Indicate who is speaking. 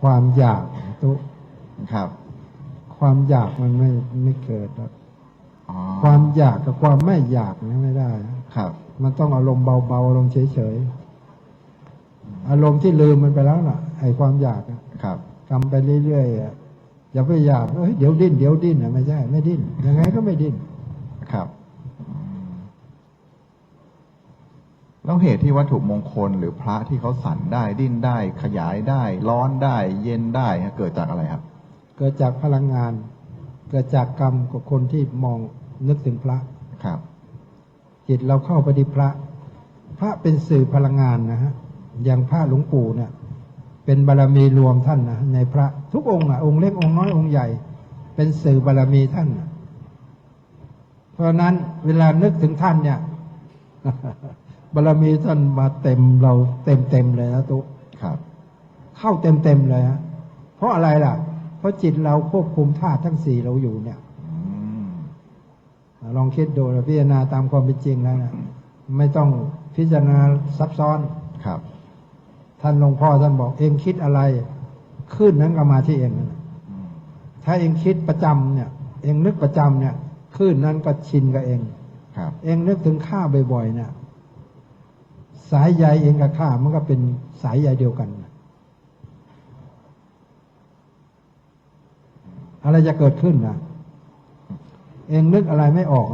Speaker 1: ความอยากตุ๊
Speaker 2: ครับ
Speaker 1: ความอยากมันไม่ไม่เกิดหรอก
Speaker 2: อ๋อ
Speaker 1: ความอยากกับความไม่อยากนี่ไม่ได้
Speaker 2: ครับ
Speaker 1: มันต้องอารมณ์เบาๆอารมณ์เฉยๆอารมณ์ที่ลืมมันไปแล้วล่ะไอ้ความอยากอะ
Speaker 2: ครับ
Speaker 1: ทำไปเรื่อยๆอะอย่าไปอยากเอ้ยเดี๋ยวดิ้นเดี๋ยวดิ้นอะไม่ใช่ไม่ดิ้นยังไงก็ไม่ดิ้น
Speaker 2: ครับอืม แล้วเหตุที่วัตถุมงคลหรือพระที่เขาสั่นได้ดิ้นได้ ขยายได้ ร้อนได้ เย็นได้ฮะเกิดจากอะไรครับ
Speaker 1: เกิดจากพลังงาน เกิดจากกรรมของคนที่มองนึกถึงพระ
Speaker 2: ครับ
Speaker 1: จิตเราเข้าไปที่พระ พระเป็นสื่อพลังงานนะฮะอย่างพระหลวงปู่เนี่ยเป็นบารรมีรวมท่านนะในพระทุกองค์อะองค์เล็กองค์น้อยองค์ใหญ่ เป็นสื่อบารรมีท่านน่ะเพราะฉะนั้นเวลานึกถึงท่านเนี่ย บารรมีท่านมาเต็มเราเต็มเต็มๆเลยนะตุ๊
Speaker 2: ครับ
Speaker 1: เข้าเต็มเต็มๆเลยฮะเพราะอะไรล่ะ เพราะจิตเราควบคุมธาตุทั้งสี่เราอยู่เนี่ย
Speaker 2: อืม
Speaker 1: ลองคิดดูนะพิจารณาตามความเป็นจริงแล้วนะไม่ต้องพิจารณาซับซ้อน
Speaker 2: ครับ
Speaker 1: ท่านหลวงพ่อท่านบอกเองคิดอะไรขึ้นนั้นก็มาที่เองนั่นน่ะ
Speaker 2: อืม
Speaker 1: ถ้าเองคิดประจำเนี่ย เองนึกประจำเนี่ยขึ้นนั้นก็ชินกับเอง
Speaker 2: ครับ
Speaker 1: เองนึกถึงข้าบ่อยๆเนี่ย สายใยเองกับข้ามันก็เป็นสายใยเดียวกัน อะไรจะเกิดขึ้นนะเองนึกอะไรไม่ออก